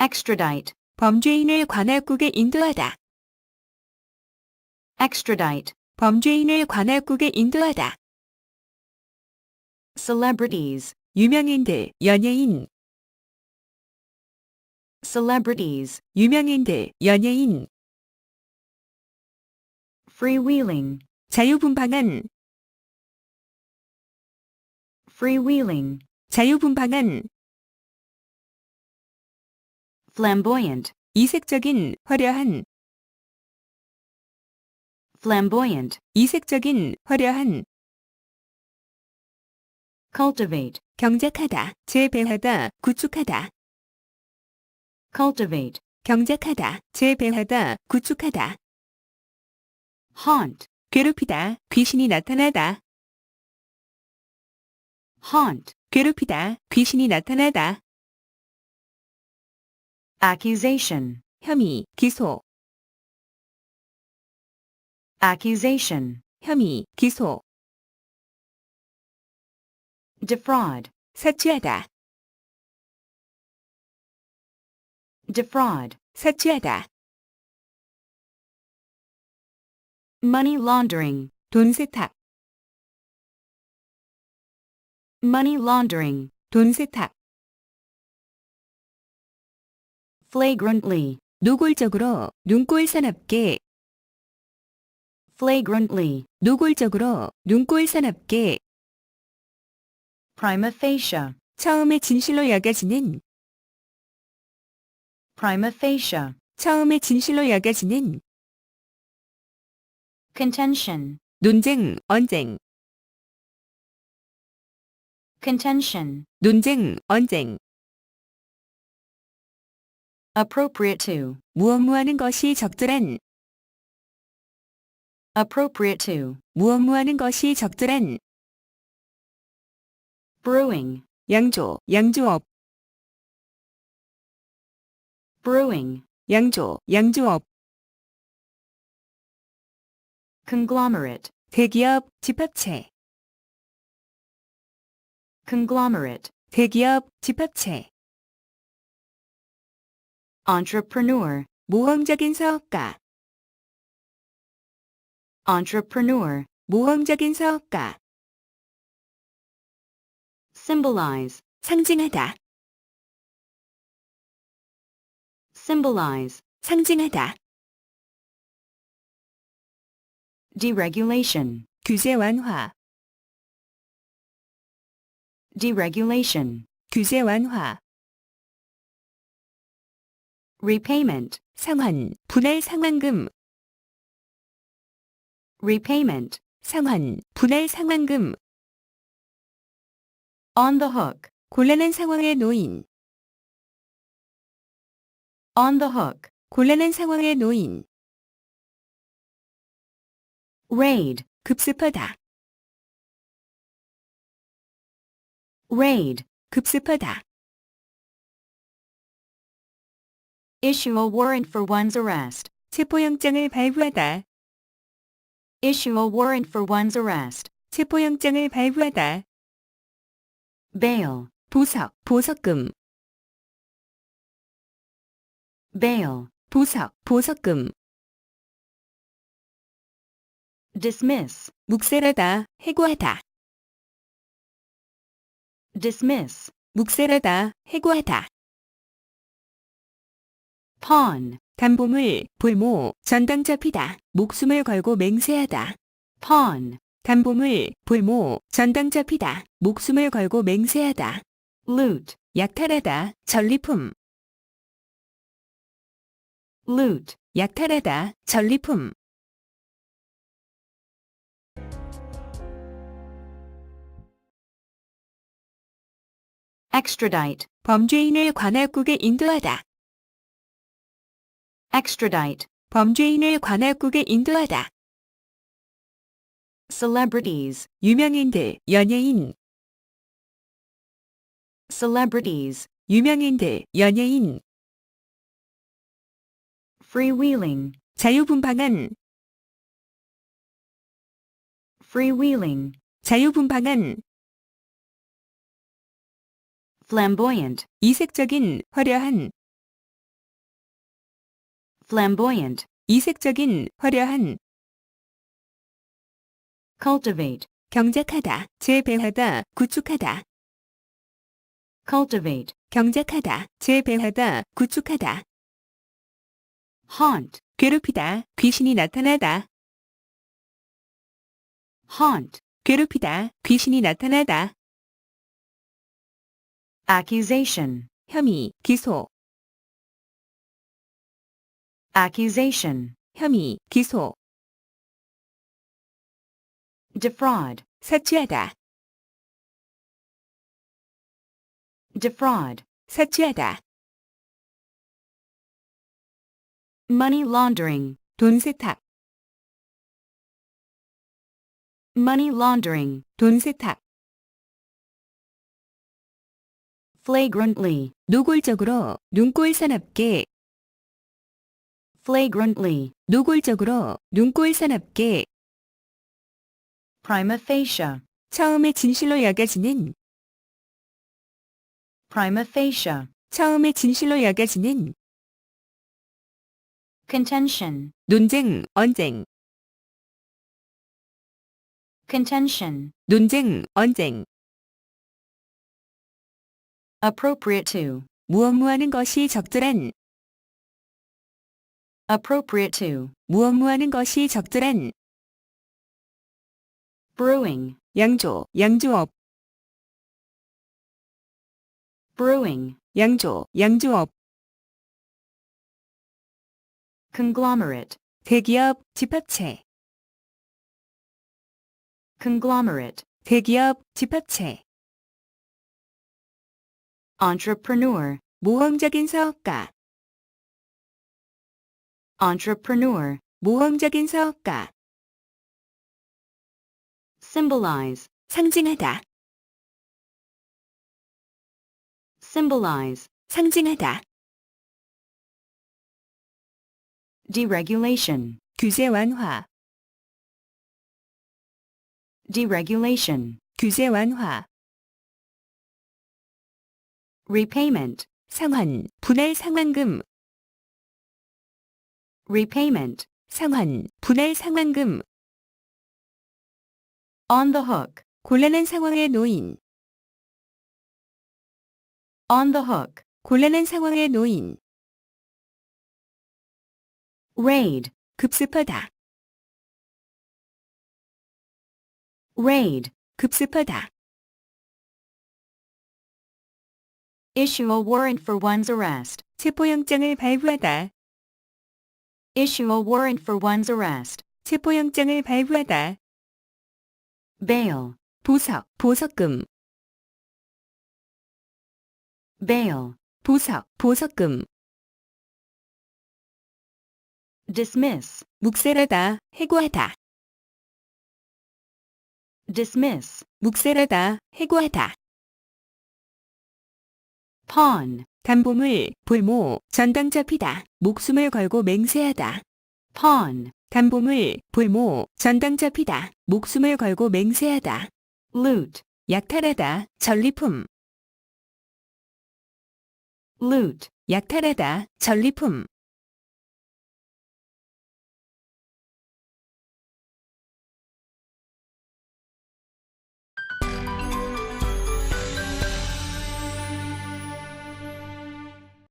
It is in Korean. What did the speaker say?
extradite, 범죄인을 관할국에 인도하다. extradite, 범죄인을 관할국에 인도하다. celebrities, 유명인들, 연예인, celebrities, 유명인들, 연예인, freewheeling, 자유분방한, freewheeling, 자유분방한, flamboyant, 이색적인, 화려한, flamboyant, 이색적인, 화려한, cultivate, 경작하다, 재배하다, 구축하다, cultivate, 경작하다, 재배하다, 구축하다, haunt, 괴롭히다, 귀신이 나타나다, haunt, 괴롭히다, 귀신이 나타나다, accusation, 혐의, 기소, accusation, 혐의, 기소, defraud, 사취하다, defraud, 사취하다, money laundering, 돈 세탁, money laundering, 돈 세탁, Flagrantly, 노골적으로, 눈꼴 사납게, flagrantly, 노골적으로, 눈꼴 사납게, prima facie, 처음에 진실로 여겨지는, prima facie, 처음에 진실로 여겨지는, contention, 논쟁, 언쟁, contention, 논쟁, 언쟁, appropriate to, 무엇 무하는 것이 적절한, appropriate to, 무엇 무하는 것이 적절한, brewing, 양조, 양조업, brewing, 양조, 양조업, conglomerate, 대기업, 집합체, conglomerate, 대기업, 집합체, entrepreneur, 모험적인 사업가, entrepreneur, 모험적인 사업가, symbolize, 상징하다, symbolize, 상징하다, deregulation, 규제 완화, deregulation, 규제 완화, repayment, 상환, 분할 상환금, repayment, 상환, 분할 상환금, on the hook, 곤란한 상황에 놓인, on the hook, 곤란한 상황에 놓인, raid, 급습하다, raid, 급습하다, issue a warrant for one's arrest, 체포영장을 발부하다, issue a warrant for one's arrest, 체포영장을 발부하다, bail, 보석, 보석금, bail, 보석, 보석금, dismiss, 묵살하다, 해고하다, dismiss, 묵살하다, 해고하다, Pawn, 담보물, 볼모, 전당 잡히다, 목숨을 걸고 맹세하다, pawn, 담보물, 볼모, 전당 잡히다, 목숨을 걸고 맹세하다, loot, 약탈하다, 전리품, loot, 약탈하다, 전리품, extradite, 범죄인을 관할국에 인도하다, extradite, 범죄인을 관할국에 인도하다, celebrities, 유명인들, 연예인, celebrities, 유명인들, 연예인, freewheeling, 자유분방한, freewheeling, 자유분방한, flamboyant, 이색적인, 화려한, flamboyant, 이색적인, 화려한, cultivate, 경작하다, 재배하다, 구축하다, cultivate, 경작하다, 재배하다, 구축하다, haunt, 괴롭히다, 귀신이 나타나다, haunt, 괴롭히다, 귀신이 나타나다, accusation, 혐의, 기소, accusation, 혐의, 기소, defraud, 사취하다, defraud, 사취하다, money laundering, 돈 세탁, money laundering, 돈 세탁, flagrantly, 노골적으로, 눈꼴 사납게, flagrantly, 노골적으로, 눈꼴 사납게, prima facie, 처음에 진실로 여겨지는, prima facie, 처음에 진실로 여겨지는, contention, 논쟁, 언쟁, contention, 논쟁, 언쟁, appropriate to, 무엇무하는 것이 적절한, appropriate to, 무엇무하는 것이 적절한, brewing, 양조, 양조업, brewing, 양조, 양조업, conglomerate, 대기업, 집합체, conglomerate, 대기업, 집합체, entrepreneur, 모험적인 사업가, entrepreneur, 모험적인 사업가, symbolize, 상징하다, symbolize, 상징하다, deregulation, 규제 완화, deregulation, 규제 완화, repayment, 상환, 분할 상환금, repayment, 상환, 분할 상환금, on the hook, 곤란한 상황에 놓인, on the hook, 곤란한 상황에 놓인, raid, 급습하다, raid, 급습하다, issue a warrant for one's arrest, 체포영장을 발부하다, Issue a warrant for one's arrest, 체포영장을 발부하다, bail, 보석, 보석금, bail, 보석, 보석금, dismiss, 묵세라다, 해고하다, dismiss, 묵세라다, 해고하다, pawn, 담보물, 볼모, 전당 잡히다, 목숨을 걸고 맹세하다, pawn, 담보물, 볼모, 전당 잡히다, 목숨을 걸고 맹세하다, loot, 약탈하다, 전리품, loot, 약탈하다, 전리품,